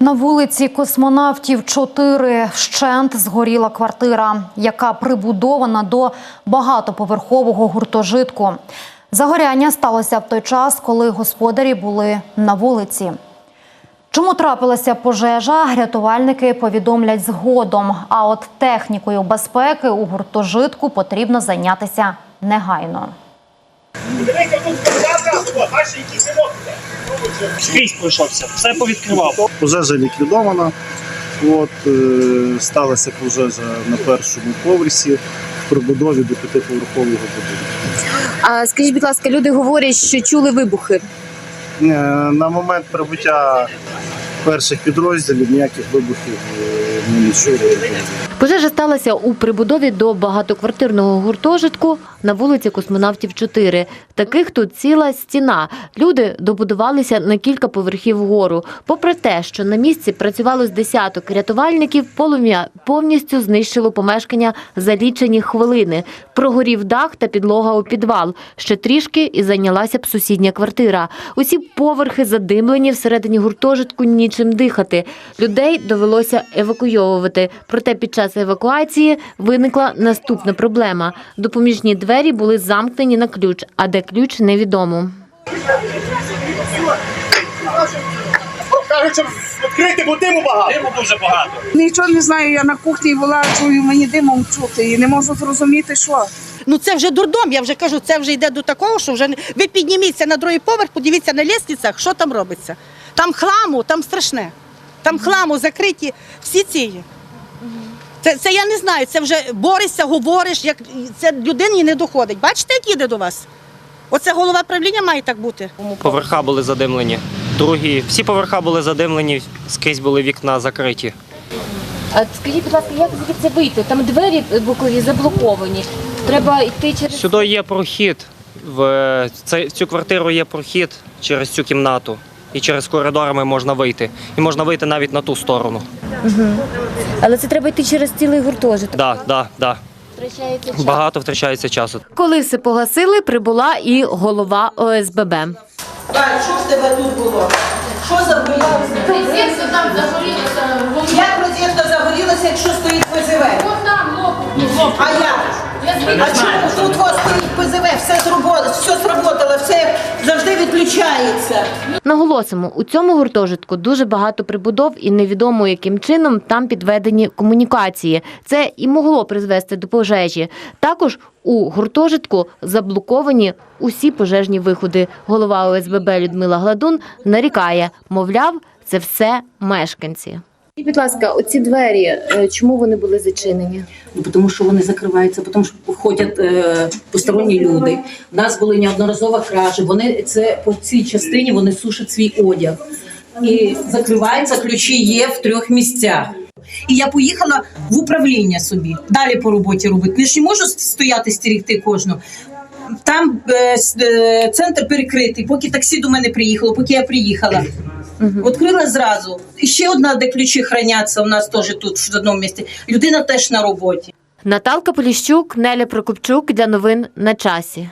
На вулиці космонавтів 4 вщент згоріла квартира, яка прибудована до багатоповерхового гуртожитку. Загоряння сталося в той час, коли господарі були на вулиці. Чому трапилася пожежа, рятувальники повідомлять згодом. А от технікою безпеки у гуртожитку потрібно зайнятися негайно. Скрізь пройшовся, все повідкривав. Пожежа ліквідована. От, е, сталася пожежа на першому поверсі в прибудові до п'ятиповерхового будинку. А скажіть, будь ласка, люди говорять, що чули вибухи. Е, На момент прибуття перших підрозділів ніяких вибухів е, не чули. Пожежа сталася у прибудові до багатоквартирного гуртожитку на вулиці Космонавтів 4. Таких тут ціла стіна. Люди добудувалися на кілька поверхів вгору. Попри те, що на місці працювало з десяток рятувальників, полум'я повністю знищило помешкання за лічені хвилини. Прогорів дах та підлога у підвал. Ще трішки і зайнялася б сусідня квартира. Усі поверхи задимлені всередині гуртожитку нічим дихати. Людей довелося евакуйовувати. Проте під час евакуації виникла наступна проблема. Допоміжні двері були замкнені на ключ, а де ключ невідомо. Кажуть, відкрити, бо диму багато. Диму дуже багато. Нічого не знаю, я на кухні була, чую, мені димом чути і не можу зрозуміти, що. Ну це вже дурдом. Я вже кажу, це вже йде до такого, що вже не- ви підніміться на другий поверх, подивіться на лестницях, що там робиться. Там хламу, там страшне. Там хламу закриті всі ці. Це, це я не знаю. Це вже борешся, говориш, як це людині не доходить. Бачите, як їде до вас? Оце голова правління має так бути. Поверха були задимлені. Другі, всі поверха були задимлені, скрізь були вікна закриті. А скажіть, будь ласка, як звідси вийти? Там двері бокові заблоковані. Треба йти через Сюди є прохід. В в цю квартиру є прохід через цю кімнату. І через коридорами можна вийти. І можна вийти навіть на ту сторону. але це треба йти через цілий гуртожиток. Да, да, да. Втрачається час. Багато втрачається часу. Коли все погасили, прибула і голова ОСББ. Так, що в тебе тут було? Що загорілося? Розетка там загорілася. Як розетка загорілася, якщо стоїть ПЗВ? Вон там лопнув. А як? Я А чому тут у вас стоїть ПЗВ? Все зробило, все сработало, все завжди відключається. Наголосимо, у цьому гуртожитку дуже багато прибудов і невідомо яким чином там підведені комунікації. Це і могло призвести до пожежі. Також у гуртожитку заблоковані усі пожежні виходи. Голова ОСББ Людмила Гладун нарікає, мовляв, це все мешканці. Будь ласка, оці двері, е, чому вони були зачинені? Ну, тому що вони закриваються, тому що ходять е, посторонні люди. У нас були неодноразово кражі. Вони це по цій частині вони сушать свій одяг і закриваються. Ключі є в трьох місцях. І я поїхала в управління собі, далі по роботі робити. Я ж не можу стояти стерігти кожну. Там е, е, центр перекритий, поки таксі до мене приїхало, поки я приїхала. Відкрила зразу. І ще одна, де ключі храняться, у нас теж тут в одному місці. Людина теж на роботі. Наталка Поліщук, Неля Прокопчук для новин на часі.